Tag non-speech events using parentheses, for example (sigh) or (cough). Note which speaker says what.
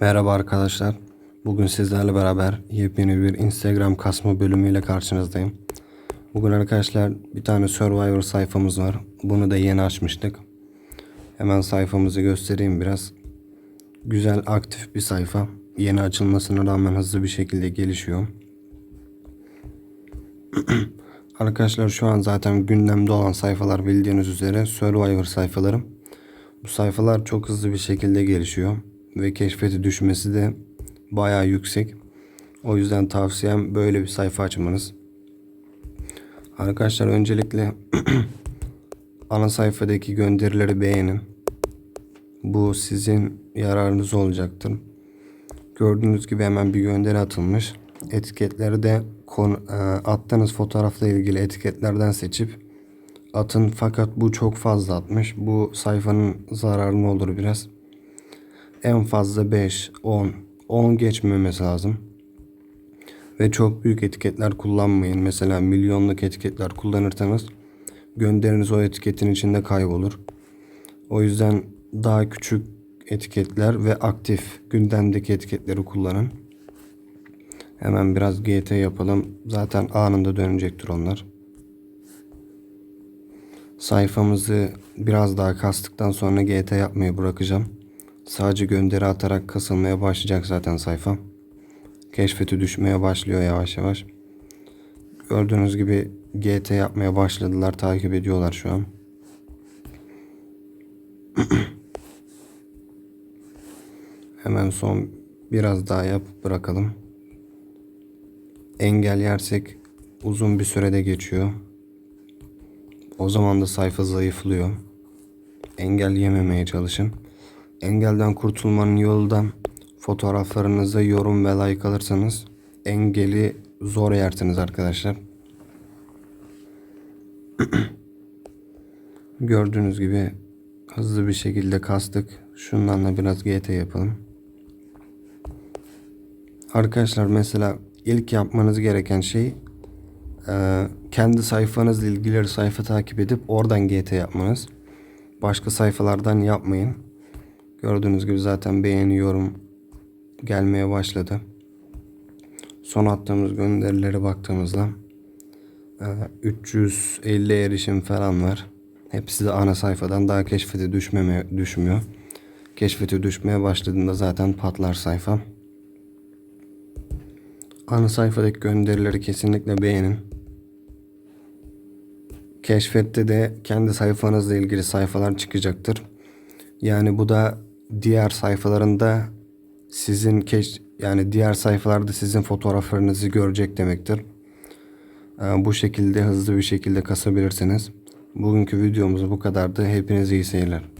Speaker 1: Merhaba arkadaşlar. Bugün sizlerle beraber yepyeni bir Instagram kasma bölümüyle karşınızdayım. Bugün arkadaşlar bir tane Survivor sayfamız var. Bunu da yeni açmıştık. Hemen sayfamızı göstereyim biraz. Güzel aktif bir sayfa. Yeni açılmasına rağmen hızlı bir şekilde gelişiyor. (clears throat) Arkadaşlar şu an zaten gündemde olan sayfalar bildiğiniz üzere Survivor sayfaları. Bu sayfalar çok hızlı bir şekilde gelişiyor ve keşfeti düşmesi de bayağı yüksek. O yüzden tavsiyem böyle bir sayfa açmanız. Arkadaşlar öncelikle (clears throat) ana sayfadaki gönderileri beğenin. Bu sizin yararınız olacaktır. Gördüğünüz gibi hemen bir gönderi atılmış. Etiketleri de konu, e, attığınız fotoğrafla ilgili etiketlerden seçip atın fakat bu çok fazla atmış. Bu sayfanın zararı olur biraz. En fazla 5, 10, 10 geçmemesi lazım. Ve çok büyük etiketler kullanmayın. Mesela milyonluk etiketler kullanırsanız gönderiniz o etiketin içinde kaybolur. O yüzden daha küçük etiketler ve aktif gündemdeki etiketleri kullanın. Hemen biraz GT yapalım. Zaten anında dönecektir onlar. Sayfamızı biraz daha kastıktan sonra GT yapmayı bırakacağım. Sadece gönderi atarak kasılmaya başlayacak zaten sayfa. Keşfeti düşmeye başlıyor yavaş yavaş. Gördüğünüz gibi GT yapmaya başladılar. Takip ediyorlar şu an. (clears throat) Hemen son biraz daha yap bırakalım. Engel yersek uzun bir sürede geçiyor. O zaman da sayfa zayıflıyor. Engel yememeye çalışın. Engelden kurtulmanın yolu da fotoğraflarınıza yorum ve like alırsanız engeli zor yersiniz arkadaşlar. (clears throat) Gördüğünüz gibi hızlı bir şekilde kastık. Şundan da biraz GT yapalım. Arkadaşlar mesela ilk yapmanız gereken şey e, kendi sayfanızla ilgili sayfa takip edip oradan GT yapmanız. Başka sayfalardan yapmayın. Gördüğünüz gibi zaten beğeniyorum gelmeye başladı. Son attığımız gönderilere baktığımızda e, 350 erişim falan var. Hepsi de ana sayfadan daha keşfete düşmeme, düşmüyor. Keşfete düşmeye başladığında zaten patlar sayfa. Ana sayfadaki gönderileri kesinlikle beğenin. Keşfette de kendi sayfanızla ilgili sayfalar çıkacaktır. Yani bu da diğer sayfalarında sizin keş yani diğer sayfalarda sizin fotoğraflarınızı görecek demektir. Ee, bu şekilde hızlı bir şekilde kasabilirsiniz. Bugünkü videomuz bu kadardı. Hepinize iyi seyirler.